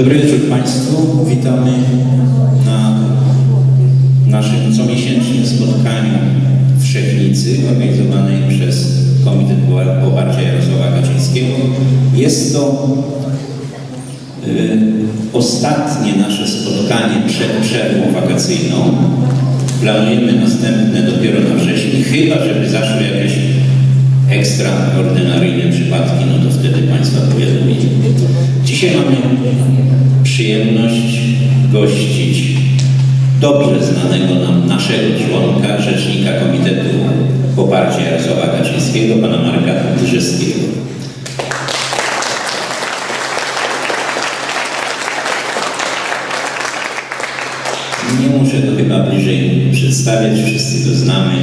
Dobry wieczór Państwu. Witamy na naszym comiesięcznym spotkaniu w Szechnicy organizowanej przez Komitet Poparcia Jarosława Kaczyńskiego. Jest to y, ostatnie nasze spotkanie przed przerwą wakacyjną. Planujemy następne dopiero na wrześniu, chyba żeby zaszły jakieś ekstraordynaryjne przypadki, no to wtedy Państwa powiadomimy. Dzisiaj mamy przyjemność gościć dobrze znanego nam naszego członka, rzecznika Komitetu Poparcia Jarosława Kaczyńskiego, pana Marka Drzeskiego. Nie muszę to chyba bliżej przedstawiać, wszyscy to znamy.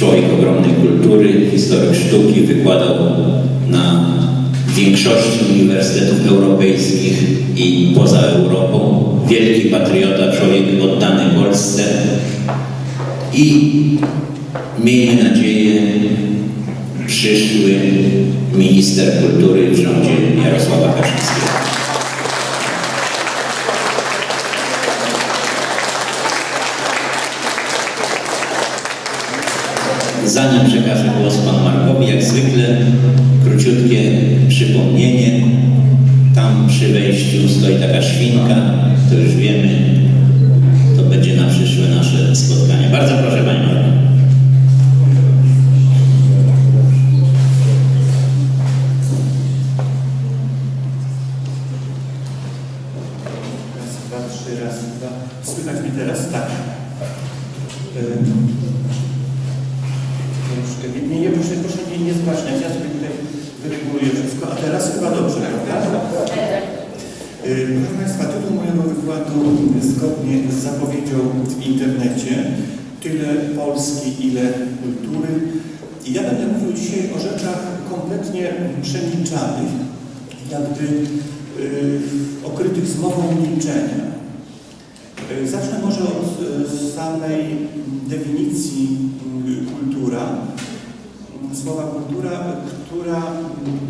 Człowiek ogromnej kultury, historyk sztuki, wykładał na większości uniwersytetów europejskich i poza Europą. Wielki patriota, człowiek oddany Polsce i miejmy nadzieję przyszły minister kultury w rządzie Jarosława Kaczyńskiego. Taka świnka, to już wiemy, to będzie na przyszłe nasze spotkanie. Bardzo proszę Panie Marku. Raz, dwa, trzy, raz, dwa. Słychać mnie teraz? Tak. Ym. Troszkę. Nie, nie, nie, proszę, proszę mnie nie zgłaśniać, ja sobie tutaj wyreguluję wszystko. A teraz chyba dobrze, prawda? Ym, Proszę Państwa, tytuł mojego wykładu zgodnie z zapowiedzią w internecie tyle Polski, ile kultury. I ja będę mówił dzisiaj o rzeczach kompletnie przemilczanych, jak gdy y, okrytych zmową milczenia. Y, Zacznę może od y, samej definicji y, kultura. Słowa kultura, która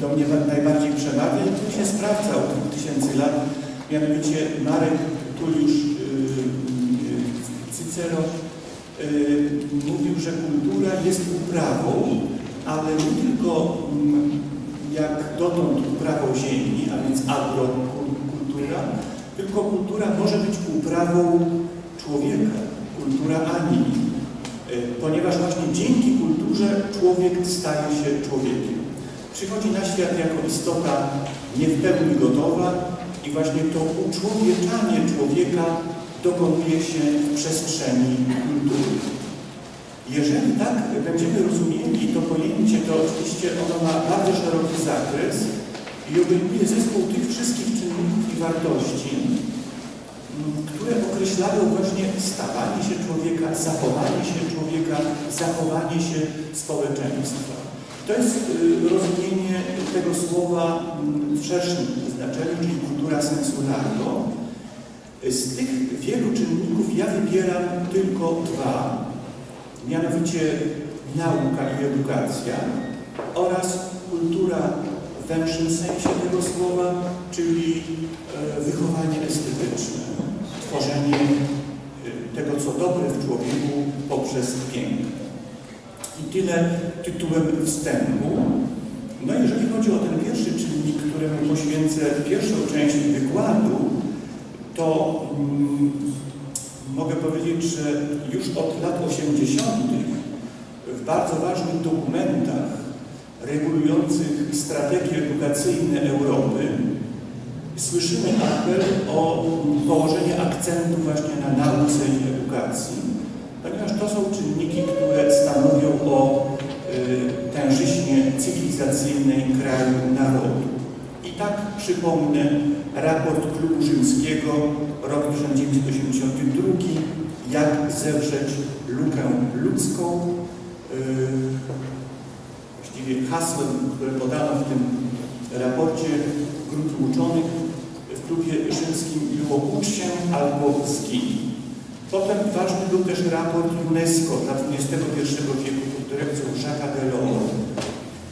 do mnie na- najbardziej przemawia i to się sprawdza od tysięcy lat. Mianowicie Marek Tuliusz y, Cycero y, mówił, że kultura jest uprawą, ale nie tylko mm, jak dotąd uprawą ziemi, a więc agrokultura, tylko kultura może być uprawą człowieka, kultura animi, Y, ponieważ właśnie dzięki kulturze człowiek staje się człowiekiem. Przychodzi na świat jako istota nie w pełni gotowa i właśnie to uczłowieczanie człowieka dokonuje się w przestrzeni kultury. Jeżeli tak będziemy rozumieli to pojęcie, to oczywiście ono ma bardzo szeroki zakres i obejmuje zespół tych wszystkich czynników i wartości, które określają właśnie stawanie się człowieka, zachowanie się człowieka, zachowanie się społeczeństwa. To jest y, rozumienie tego słowa m, w szerszym znaczeniu, czyli kultura sensuralno. Z tych wielu czynników ja wybieram tylko dwa, mianowicie nauka i edukacja oraz kultura w węższym sensie tego słowa, czyli wychowanie estetyczne, tworzenie e, tego, co dobre w człowieku poprzez piękno. I tyle tytułem wstępu. No jeżeli chodzi o ten pierwszy czynnik, któremu poświęcę pierwszą część wykładu, to mm, mogę powiedzieć, że już od lat 80. w bardzo ważnych dokumentach regulujących strategie edukacyjne Europy słyszymy apel o położenie akcentu właśnie na nauce i edukacji, ponieważ to są czynniki, które stanowią o y, cywilizacyjnej kraju narodu. I tak przypomnę raport Klubu Rzymskiego, rok 1982, jak zewrzeć lukę ludzką. Yy, Właściwie hasłem, które podano w tym raporcie grupy uczonych klubie rzymskim było ucz się albo zginij. Potem ważny był też raport UNESCO dla XXI wieku pod dyrekcją Jacques Delors.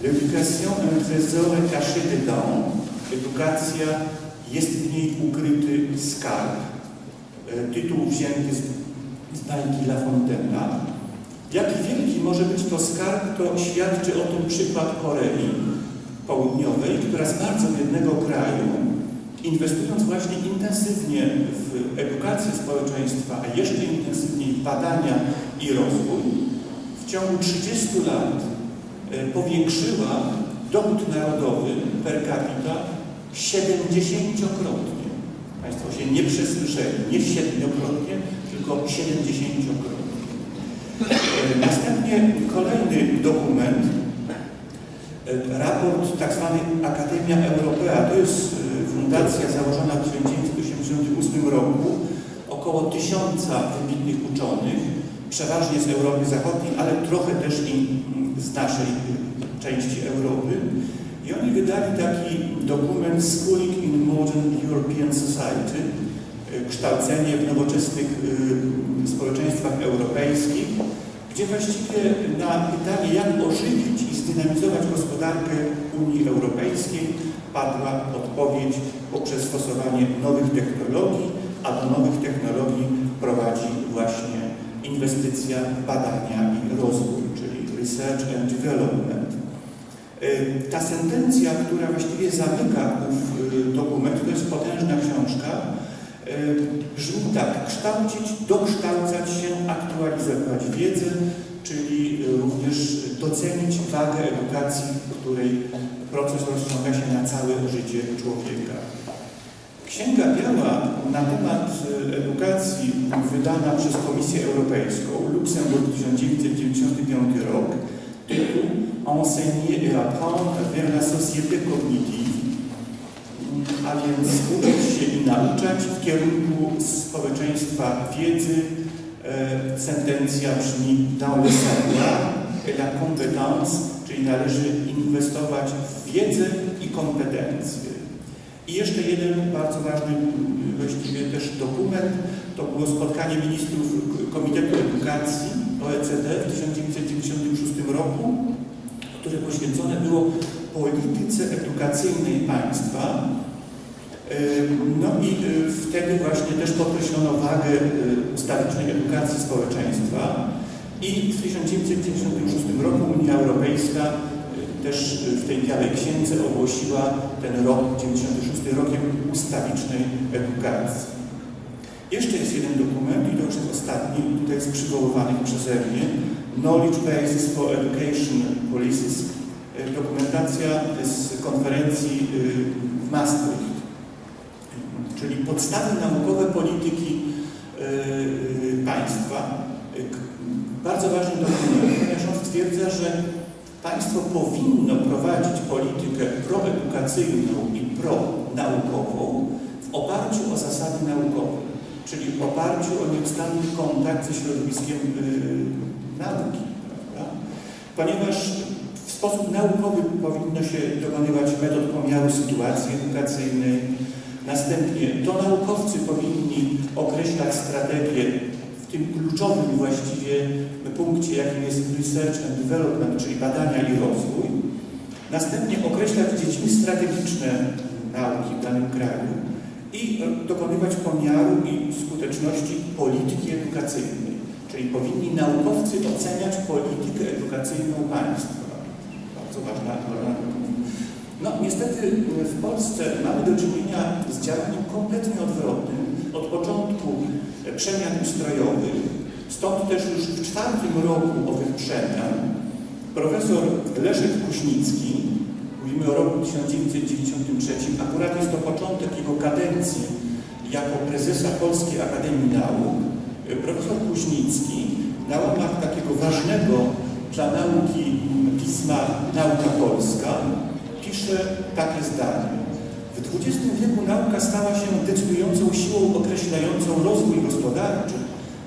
L'éducation un trésor caché dedans, edukacja, jest w niej ukryty skarb. E, Tytuł wzięty z, z La Fontaina. Jaki wielki może być to skarb, to świadczy o tym przykład Korei Południowej, która z bardzo biednego kraju, inwestując właśnie intensywnie w edukację społeczeństwa, a jeszcze intensywniej w badania i rozwój, w ciągu 30 lat e, powiększyła dochód narodowy per capita 70-krotnie. Państwo się nie przesłyszeli, nie siedmiokrotnie, tylko 70-krotnie. E, Następnie kolejny dokument, e, raport tak zwany Akademia Europea. To jest fundacja założona w 1988 roku. Około tysiąca wybitnych uczonych, przeważnie z Europy Zachodniej, ale trochę też i mm, z naszej części Europy. I oni wydali taki dokument Schooling in Modern European Society, e, kształcenie w nowoczesnych e, społeczeństwach europejskich, gdzie właściwie na pytanie, jak ożywić i zdynamizować gospodarkę Unii Europejskiej, padła odpowiedź poprzez stosowanie nowych technologii, a do nowych technologii prowadzi właśnie inwestycja w badania i rozwój, czyli research and development. Y, Ta sentencja, która właściwie zamyka ów y, dokument, to jest potężna książka, y, brzmi tak, kształcić, dokształcać się, aktualizować wiedzę, czyli y, również docenić wagę edukacji, której proces rozciąga się na całe życie człowieka. Księga Biała na temat y, edukacji wydana przez Komisję Europejską, Luksemburg 1995 rok, tytuł Enseigner et apprendre vers la société cognitive, a więc uczyć się i nauczać w kierunku społeczeństwa wiedzy. E, sentencja brzmi dans le la compétence, czyli należy inwestować w wiedzę i kompetencje. I jeszcze jeden bardzo ważny właściwie też dokument, to było spotkanie ministrów Komitetu Edukacji OECD w 1996 roku, które poświęcone było polityce edukacyjnej państwa. No i y, wtedy właśnie też podkreślono wagę y, ustawicznej edukacji społeczeństwa. I w 1996 roku Unia Europejska y, też w tej Białej Księdze ogłosiła ten rok 96 rokiem ustawicznej edukacji. Jeszcze jest jeden dokument i to już jest ostatni, tutaj z przywoływanych przeze mnie, Knowledge Basis for Education Policies, dokumentacja z konferencji w Maastricht czyli podstawy naukowe polityki yy, państwa. Yy, k- Bardzo ważny dokument, ponieważ on stwierdza, że państwo powinno prowadzić politykę proedukacyjną i pronaukową w oparciu o zasady naukowe, czyli w oparciu o nieustanny kontakt ze środowiskiem nauki. Ponieważ w sposób naukowy powinno się dokonywać metod pomiaru sytuacji edukacyjnej, Następnie to naukowcy powinni określać strategię w tym kluczowym właściwie punkcie, jakim jest research and development, czyli badania i rozwój. Następnie określać dziedziny strategiczne nauki w danym kraju i dokonywać pomiaru i skuteczności polityki edukacyjnej. Czyli powinni naukowcy oceniać politykę edukacyjną państwa. Bardzo ważna rola no niestety w Polsce mamy do czynienia z działaniem kompletnie odwrotnym. Od początku przemian ustrojowych, stąd też już w czwartym roku owych przemian profesor Leszek Kuśnicki, mówimy o roku 1993, akurat jest to początek jego kadencji jako prezesa Polskiej Akademii Nauk, profesor Kuśnicki na łamach takiego ważnego dla nauki pisma Nauka Polska pisze takie zdanie. W XX wieku nauka stała się decydującą siłą określającą rozwój gospodarczy,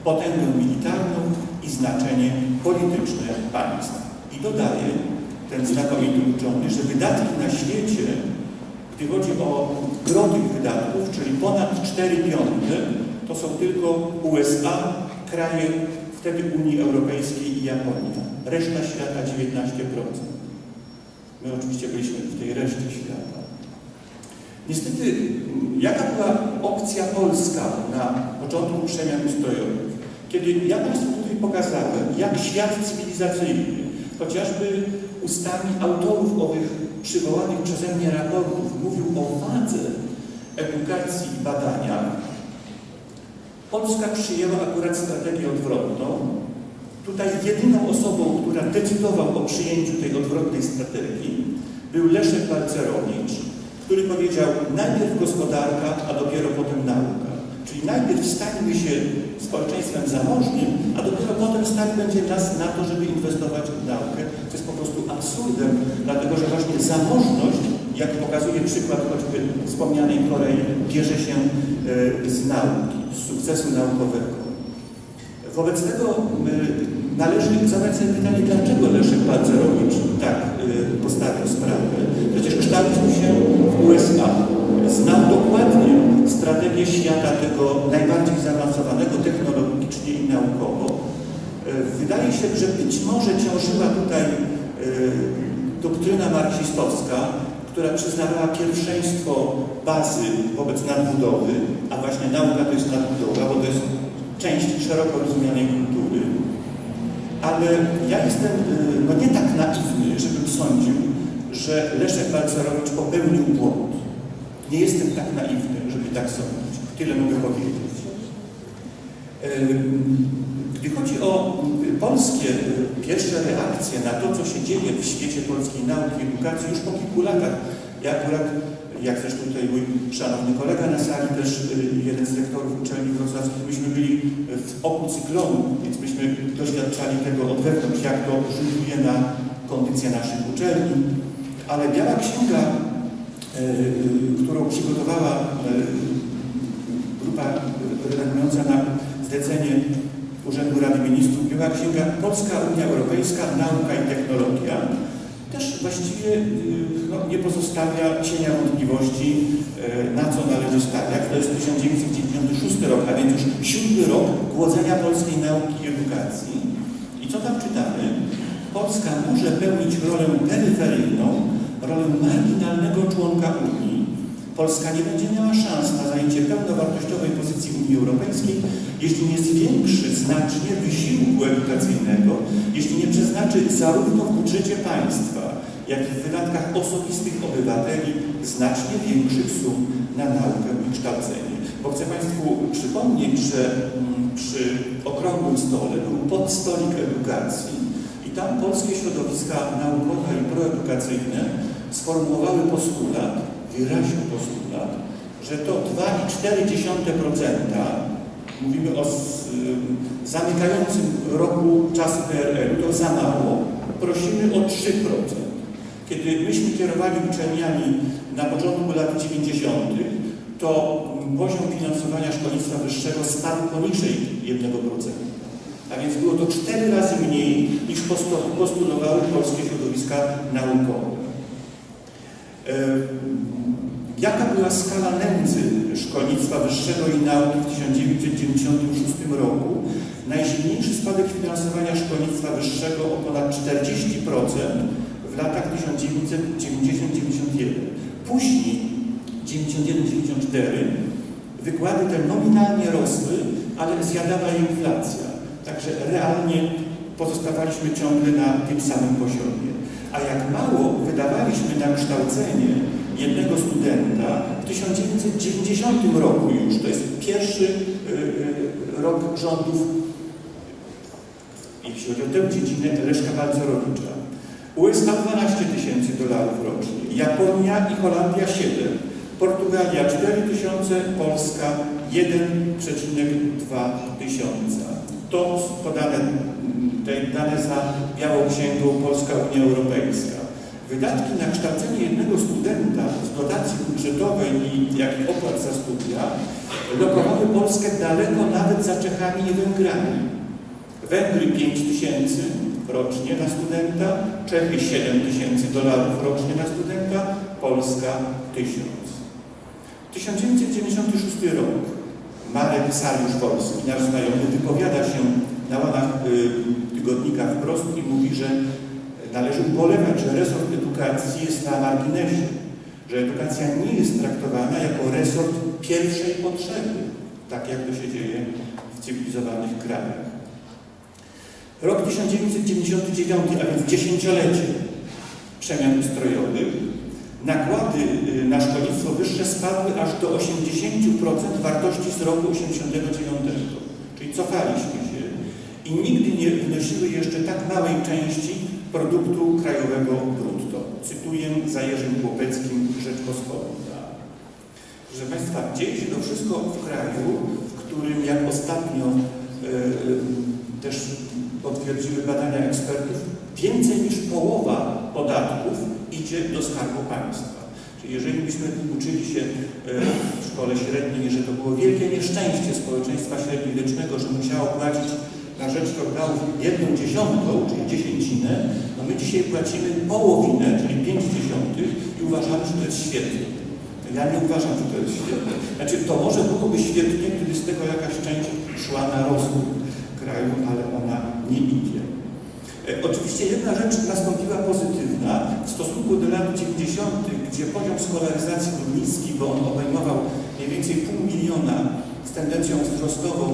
potęgę militarną i znaczenie polityczne państwa. I dodaje ten znakomity uczony, że wydatki na świecie, gdy chodzi o gro tych wydatków, czyli ponad 4 piąte, to są tylko USA, kraje wtedy Unii Europejskiej i Japonia. Reszta świata 19%. My oczywiście byliśmy w tej reszcie świata. Niestety, jaka była opcja polska na początku przemian ustrojowych? Kiedy ja Państwu tutaj pokazałem, jak świat cywilizacyjny, chociażby ustami autorów owych przywołanych przeze mnie raportów, mówił o wadze edukacji i badania, Polska przyjęła akurat strategię odwrotną. Tutaj jedyną osobą, która decydował o przyjęciu tej odwrotnej strategii, był Leszek Balcerowicz, który powiedział najpierw gospodarka, a dopiero potem nauka. Czyli najpierw stańmy się społeczeństwem zamożnym, a dopiero potem stać będzie nas na to, żeby inwestować w naukę, co jest po prostu absurdem, dlatego że właśnie zamożność, jak pokazuje przykład choćby wspomnianej Korei, bierze się e, z nauki, z sukcesu naukowego. Wobec tego należy zadać sobie pytanie, dlaczego Leszek Balcerowicz tak y, postawił sprawę. Przecież kształcił się w USA. Znał dokładnie strategię świata tego najbardziej zaawansowanego technologicznie i naukowo. Y, Wydaje się, że być może ciążyła tutaj y, doktryna marksistowska, która przyznawała pierwszeństwo bazy wobec nadbudowy, a właśnie nauka to jest nadbudowa, bo to jest część szeroko rozumianej. Ale ja jestem y, no nie tak naiwny, żebym sądził, że Leszek Balcerowicz popełnił błąd. Nie jestem tak naiwny, żeby tak sądzić. Tyle mogę powiedzieć. Ym, Gdy chodzi o y, polskie y, pierwsze reakcje na to, co się dzieje w świecie polskiej nauki edukacji już po kilku latach, ja akurat, jak zresztą tutaj mój szanowny kolega na sali, też y, jeden z rektorów uczelni wrocławskich, myśmy byli w oku cyklonu, więc myśmy doświadczali tego od wewnątrz, jak to rzutuje na kondycję naszych uczelni. Ale Biała Księga, y, którą przygotowała y, grupa reagująca na zlecenie Urzędu Rady Ministrów, Biała Księga Polska Unia Europejska, Nauka i Technologia, też właściwie y, no, nie pozostawia cienia wątpliwości, y, na co należy stawiać. To jest 1996 rok, a więc już siódmy rok głodzenia polskiej nauki i edukacji. I co tam czytamy? Polska może pełnić rolę peryferyjną, rolę marginalnego członka Unii. Polska nie będzie miała szans na zajęcie pełnowartościowej pozycji Unii Europejskiej, jeśli nie zwiększy znacznie wysiłku edukacyjnego, jeśli nie przeznaczy zarówno w budżecie państwa, jak i w wydatkach osobistych obywateli znacznie większych sum na naukę i kształcenie. Bo chcę Państwu przypomnieć, że mm, przy okrągłym stole był podstolik edukacji i tam polskie środowiska naukowe i proedukacyjne sformułowały postulat, wyraził postulat, że to 2,4%, mówimy o zamykającym roku czasu PRL-u, to za mało, prosimy o 3%. Kiedy myśmy kierowali uczelniami na początku lat 90., to poziom finansowania szkolnictwa wyższego spadł poniżej 1%. A więc było to cztery razy mniej niż postu- postulowały polskie środowiska naukowe. E, Jaka była skala nędzy szkolnictwa wyższego i nauki w 1996 roku? Najsilniejszy spadek finansowania szkolnictwa wyższego o ponad 40% w latach 1990-91. Później 91-94 wykłady te nominalnie rosły, ale zjadała inflacja. Także realnie pozostawaliśmy ciągle na tym samym poziomie. A jak mało wydawaliśmy na kształcenie jednego studenta w 1990 roku już, to jest pierwszy y, y, rok rządów, jeśli chodzi o tę dziedzinę, Leszka Balcerowicza. USA 12 tysięcy dolarów rocznie, Japonia i Holandia 7, Portugalia 4 tysiące, Polska 1,2 tysiąca. To podane, dane za Białą Księgą Polska Unia Europejska. Wydatki na kształcenie jednego studenta z dotacji budżetowej i jak i opłat za studia lokowały Polskę daleko nawet za Czechami i Węgrami. Węgry 5 tysięcy rocznie na studenta, Czechy 7 tysięcy dolarów rocznie na studenta, Polska 1000. 1996 rok. Marek Sariusz Wolski, nasz znajomy, wypowiada się na łamach y, tygodnika wprost i mówi, że należy ubolewać, że resort edukacji jest na marginesie, że edukacja nie jest traktowana jako resort pierwszej potrzeby, tak jak to się dzieje w cywilizowanych krajach. Rok 1999, a więc dziesięciolecie przemian ustrojowych, nakłady y, na szkolnictwo wyższe spadły aż do 80% wartości z roku 1989. Czyli cofaliśmy i nigdy nie wynosiły jeszcze tak małej części produktu krajowego brutto. Cytuję za Jerzym Chłopeckim Rzeczpospolita. Proszę Państwa, dzieje się to wszystko w kraju, w którym jak ostatnio e, też potwierdziły badania ekspertów, więcej niż połowa podatków idzie do skarbu państwa. Czyli jeżeli byśmy uczyli się e, w szkole średniej, że to było wielkie nieszczęście społeczeństwa średniowiecznego, że musiało płacić na rzecz feudałów jedną dziesiątą, czyli dziesięcinę, no my dzisiaj płacimy połowinę, czyli pięć dziesiątych i uważamy, że to jest świetnie. Ja nie uważam, że to jest świetne. Znaczy, to może byłoby świetnie, gdyby z tego jakaś część szła na rozwój kraju, ale ona nie idzie. E, Oczywiście jedna rzecz nastąpiła pozytywna w stosunku do lat 90., gdzie poziom skolaryzacji był niski, bo on obejmował mniej więcej pół miliona z tendencją wzrostową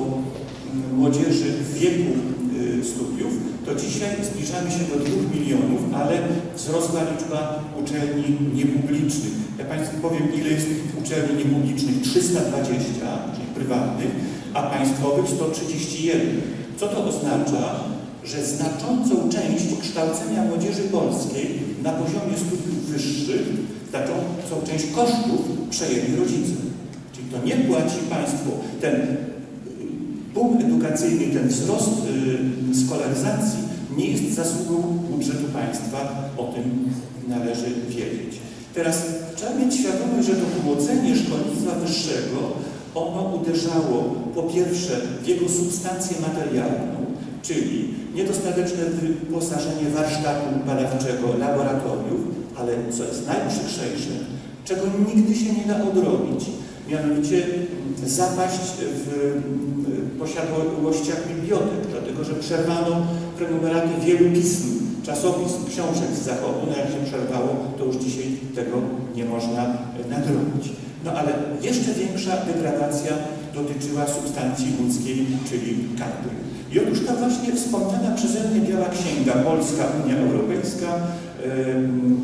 młodzieży w wieku y, studiów, to dzisiaj zbliżamy się do 2 milionów, ale wzrosła liczba uczelni niepublicznych. Ja Państwu powiem, ile jest tych uczelni niepublicznych. 320, czyli prywatnych, a państwowych 131. Co to oznacza? Że znaczącą część kształcenia młodzieży polskiej na poziomie studiów wyższych, znaczącą część kosztów przejęli rodzice. Czyli to nie płaci państwo. Ten boom edukacyjny, ten wzrost y, skolaryzacji nie jest zasługą budżetu państwa, o tym należy wiedzieć. Teraz trzeba mieć świadomość, że to głodzenie szkolnictwa wyższego, ono uderzało po pierwsze w jego substancję materialną, czyli niedostateczne wyposażenie warsztatu badawczego, laboratoriów, ale co jest najprzykrzejsze, czego nigdy się nie da odrobić, mianowicie zapaść w posiadłościach bibliotek, dlatego że przerwano prenumeraty wielu pism, czasopism, książek z zachodu, no jak się przerwało, to już dzisiaj tego nie można nadrobić. No ale jeszcze większa degradacja dotyczyła substancji ludzkiej, czyli kadry. I otóż ta właśnie wspomniana przeze mnie Biała Księga Polska, Unia Europejska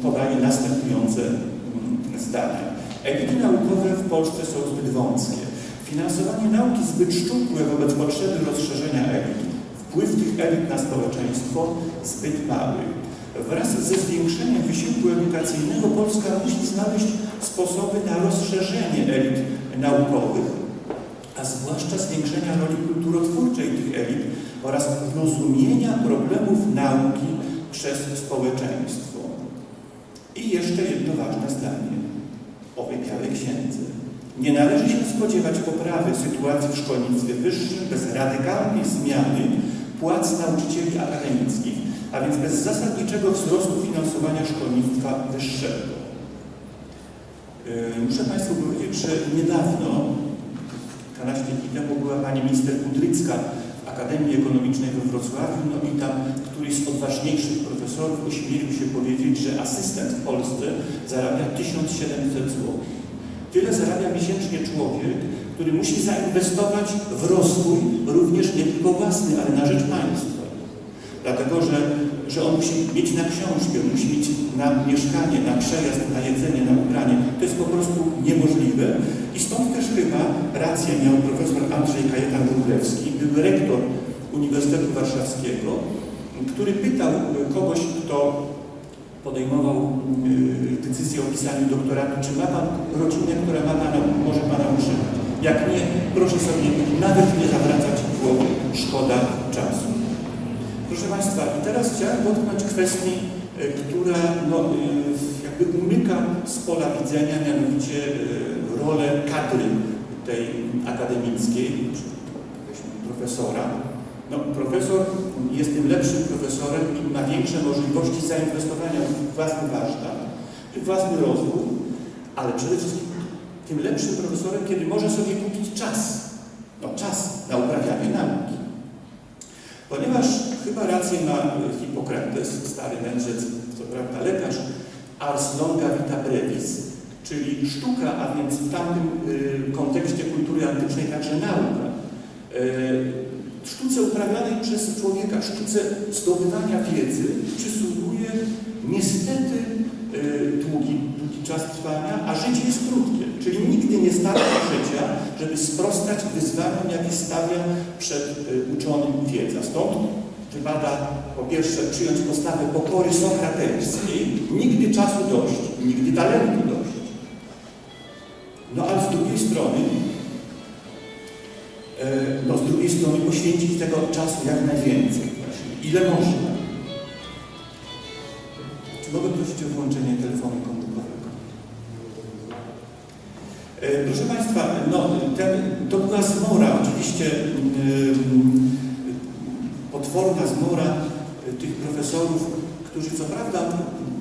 podaje następujące mm, zdania. Elity naukowe w Polsce są zbyt wąskie. Finansowanie nauki zbyt szczupłe wobec potrzeby rozszerzenia elit. Wpływ tych elit na społeczeństwo zbyt mały. Wraz ze zwiększeniem wysiłku edukacyjnego Polska musi znaleźć sposoby na rozszerzenie elit naukowych, a zwłaszcza zwiększenia roli kulturotwórczej tych elit oraz rozumienia problemów nauki przez społeczeństwo. I jeszcze jedno ważne zdanie o Białej Księdze. Nie należy się spodziewać poprawy sytuacji w szkolnictwie wyższym bez radykalnej zmiany płac nauczycieli akademickich, a więc bez zasadniczego wzrostu finansowania szkolnictwa wyższego. Yy, Muszę Państwu powiedzieć, że niedawno, 12 dni temu, była pani minister Kudrycka w Akademii Ekonomicznej we Wrocławiu, no i tam któryś z odważniejszych profesorów ośmielił się powiedzieć, że asystent w Polsce zarabia 1700 zł. Tyle zarabia miesięcznie człowiek, który musi zainwestować w rozwój również nie tylko własny, ale na rzecz państwa. Dlatego, że, że on musi mieć na książkę, musi mieć na mieszkanie, na przejazd, na jedzenie, na ubranie. To jest po prostu niemożliwe. I stąd też chyba rację miał profesor Andrzej Kajetan Wróblewski, były rektor Uniwersytetu Warszawskiego, który pytał kogoś, kto podejmował y, decyzję o pisaniu doktoratu, czy ma Pan rodzinę, która ma Pana, może Pana utrzymać. Jak nie, proszę sobie nawet nie zawracać głowy, szkoda czasu. Proszę Państwa, i teraz chciałem dotknąć kwestii, y, która no, y, jakby umyka z pola widzenia, mianowicie rolę kadry tej akademickiej, profesora. No, profesor jest tym lepszym profesorem i ma większe możliwości zainwestowania w własny warsztat, w własny rozwój, ale przede wszystkim tym lepszym profesorem, kiedy może sobie kupić czas. No, czas na uprawianie nauki. Ponieważ chyba rację ma Hipokrates, stary mędrzec, co prawda lekarz, ars longa vita brevis, czyli sztuka, a więc w tamtym y, kontekście kultury antycznej także nauka. Y, Sztuce uprawianej przez człowieka, sztuce zdobywania wiedzy przysługuje niestety y, długi, długi czas trwania, a życie jest krótkie, czyli nigdy nie starczy życia, żeby sprostać wyzwaniom, jakie stawia przed y, uczonym wiedza. Stąd wypada po pierwsze przyjąć postawę pokory sokratejskiej, nigdy czasu dość, nigdy talentu dość. No ale z drugiej strony, e, no z drugiej strony poświęcić tego czasu jak najwięcej ile można. Czy mogę prosić o włączenie telefonu komórkowego? E, Proszę Państwa, no, ten, to była zmora, oczywiście ym, potworna zmora y, tych profesorów, którzy co prawda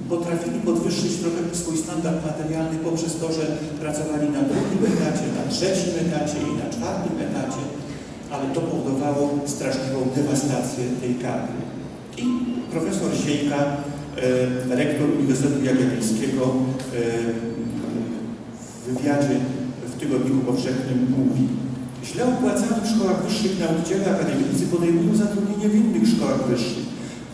potrafili podwyższyć trochę swój standard materialny poprzez to, że pracowali na drugim etacie, na trzecim etacie i na czwartym etacie, ale to powodowało straszliwą dewastację tej kadry. I profesor Siejka, e, rektor Uniwersytetu Jagiellońskiego e, w wywiadzie w Tygodniku Powszechnym mówi Źle opłacani w szkołach wyższych nauczyciele akademicy podejmują zatrudnienie w innych szkołach wyższych,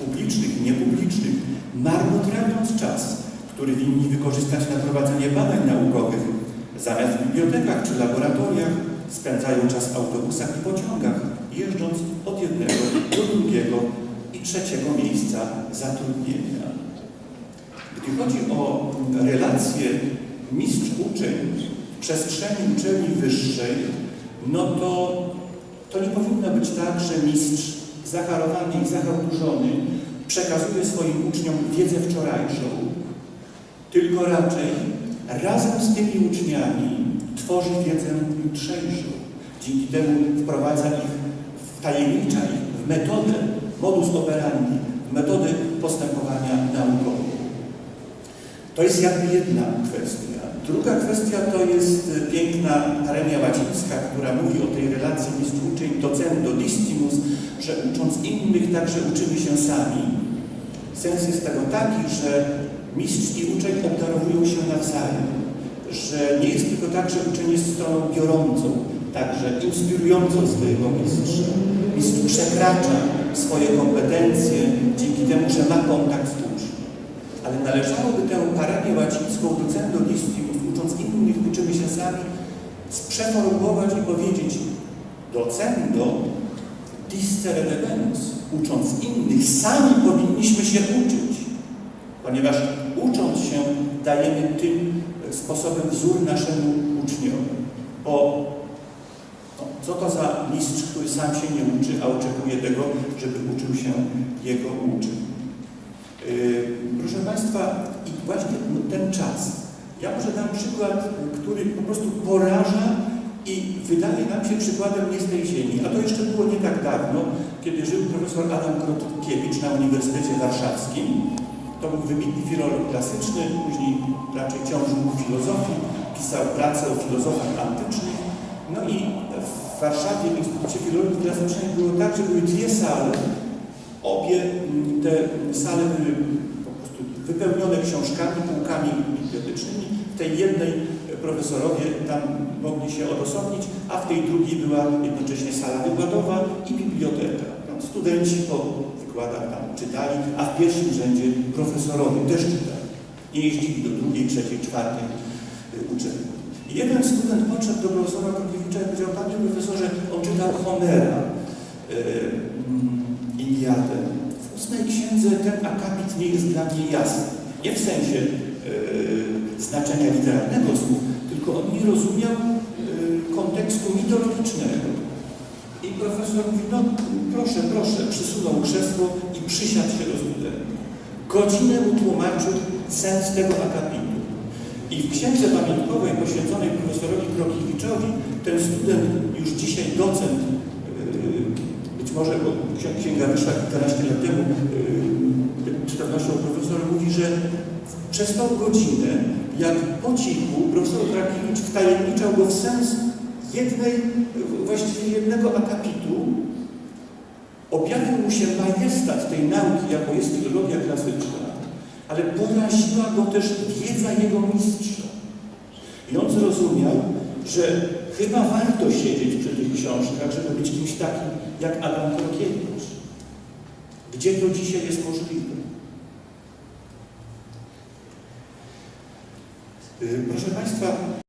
publicznych i niepublicznych, marnotrawiąc czas, który winni wykorzystać na prowadzenie badań naukowych. Zamiast w bibliotekach czy laboratoriach spędzają czas w autobusach i pociągach, jeżdżąc od jednego do drugiego i trzeciego miejsca zatrudnienia. Gdy chodzi o relacje mistrz-uczeń w przestrzeni uczelni wyższej, no to, to nie powinno być tak, że mistrz zacharowany i zachałturzony przekazuje swoim uczniom wiedzę wczorajszą, tylko raczej razem z tymi uczniami tworzy wiedzę jutrzejszą. Dzięki temu wprowadza ich, wtajemnicza ich w metodę, modus operandi, w metodę postępowania naukowego. To jest jakby jedna kwestia. Druga kwestia to jest piękna paremia łacińska, która mówi o tej relacji mistrz-uczeń, docendo distimus, że ucząc innych także uczymy się sami. Sens jest tego taki, że mistrz i uczeń obdarowują się nawzajem, że nie jest tylko tak, że uczeń jest stroną biorącą, także inspirującą swojego mistrza. Mistrz przekracza swoje kompetencje dzięki temu, że ma kontakt z uczniem. Ale należałoby tę paremię łacińską docendo distimus, ucząc innych, uczymy się sami, przeformułować i powiedzieć docendo discere debemus. Ucząc innych, sami powinniśmy się uczyć, ponieważ ucząc się dajemy tym sposobem wzór naszemu uczniowi. Bo no, co to za mistrz, który sam się nie uczy, a oczekuje tego, żeby uczył się jego uczeń. Yy, proszę Państwa, i właśnie ten czas. Ja może dam przykład, który po prostu poraża i wydaje nam się przykładem nie z tej ziemi. A to jeszcze było nie tak dawno, kiedy żył profesor Adam Krotkiewicz na Uniwersytecie Warszawskim. To był wybitny filolog klasyczny, później raczej ciążył filozofii, pisał pracę o filozofiach antycznych. No i w Warszawie w Instytucie Filologii Klasycznej było tak, że były dwie sale. Obie mm, te sale były po prostu wypełnione książkami, półkami bibliotecznymi. W tej jednej profesorowie tam mogli się odosobnić, a w tej drugiej była jednocześnie sala wykładowa i biblioteka. Tam studenci po wykładach tam czytali, a w pierwszym rzędzie profesorowie też czytali. Nie jeździli do drugiej, trzeciej, czwartej y, uczelni. Jeden student podszedł do profesora Krokiewicza i powiedział, panie profesorze, on czytał Homera, yy, Iliadę. W ósmej księdze ten akapit nie jest dla mnie jasny. Nie w sensie yy, znaczenia literalnego słów, tylko on nie rozumiał yy, kontekstu mitologicznego. I profesor mówi, no proszę, proszę, przysunął krzesło i przysiadł się do studenta. Godzinę mu sens tego akapitu. I w księdze pamiątkowej poświęconej profesorowi Krokiewiczowi ten student, już dzisiaj docent, yy, być może, bo ksi- księga wyszła kilkanaście lat temu, yy, czytam naszego profesora, mówi, że przez tą godzinę, jak po cichu, profesor Krakiewicz wtajemniczał go w sens jednej, właściwie jednego akapitu, objawił mu się majestat tej nauki, jaką jest filologia klasyczna, ale poraziła go też wiedza jego mistrza. I on zrozumiał, że chyba warto siedzieć przy tych książkach, żeby być kimś takim jak Adam Krokiewicz. Gdzie to dzisiaj jest możliwe? Proszę Państwa,